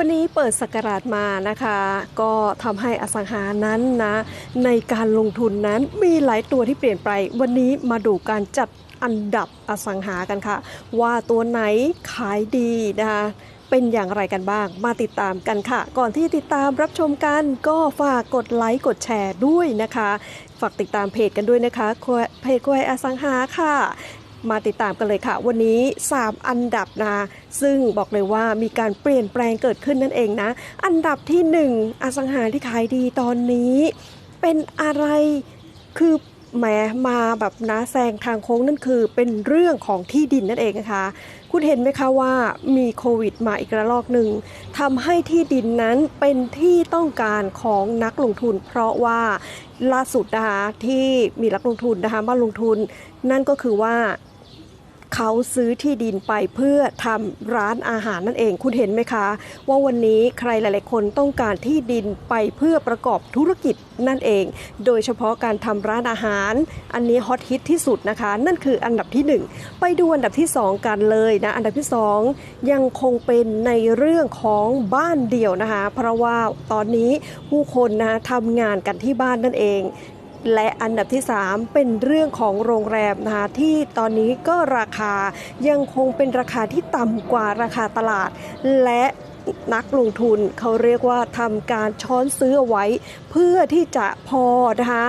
วันนี้เปิดสกราชมานะคะ ก็ทำให้อสังหานั้นนะ ในการลงทุนนั้นมีหลายตัวที่เปลี่ยนไป วันนี้มาดูการจัดอันดับอสังหากันค่ะ ว่าตัวไหนขายดีนะคะเป็นอย่างไรกันบ้าง มาติดตามกันค่ะ ก่อนที่ติดตามรับชมกัน ก็ฝากกดไลค์กดแชร์ด้วยนะคะ ฝากติดตามเพจกันด้วยนะคะ เพจกวยอสังหาค่ะ มาติดตามกันเลยค่ะ วันนี้ 3 อันดับนะ ซึ่งบอกเลยว่ามีการเปลี่ยนแปลงเกิดขึ้นนั่นเองนะ อันดับที่ 1 อสังหาที่ขายดีตอนนี้ เป็นอะไรคือแหมมาแบบนะแซงทางโค้งนั่นคือเป็นเรื่องของที่ดินนั่นเองนะคะ คุณเห็นไหมคะว่ามีโควิดมาอีกระลอกหนึ่งทำให้ที่ดินนั้นเป็นที่ต้องการของนักลงทุน เพราะว่าล่าสุดนะคะที่มีนักลงทุนนะคะมาลงทุน นั่นก็คือว่า เขาซื้อที่ดินไปเพื่อทำร้านอาหารนั่นเอง คุณเห็นไหมคะ ว่าวันนี้ใครหลาย ๆ คนต้องการที่ดินไปเพื่อประกอบธุรกิจนั่นเอง โดยเฉพาะการทำร้านอาหาร อันนี้ฮอตฮิตที่สุดนะคะ นั่นคืออันดับที่ 1 ไปดูอันดับที่ 2 กันเลยนะ อันดับที่ 2 ยังคงเป็นในเรื่องของบ้านเดี่ยวนะคะ เพราะว่าตอนนี้ผู้คนนะทำงานกันที่บ้านนั่นเอง และอันดับที่ 3 เป็นเรื่องของโรงแรมนะคะที่ตอนนี้ก็ราคายังคงเป็นราคาที่ต่ำกว่าราคาตลาด และนักลงทุนเขาเรียกว่าทำการช้อนซื้อเอาไว้ เพื่อที่จะพอนะคะ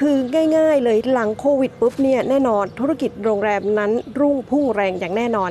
คือง่ายๆเลยหลังโควิดปุ๊บเนี่ยแน่นอนธุรกิจโรงแรมนั้นรุ่งพุ่งแรงอย่างแน่นอน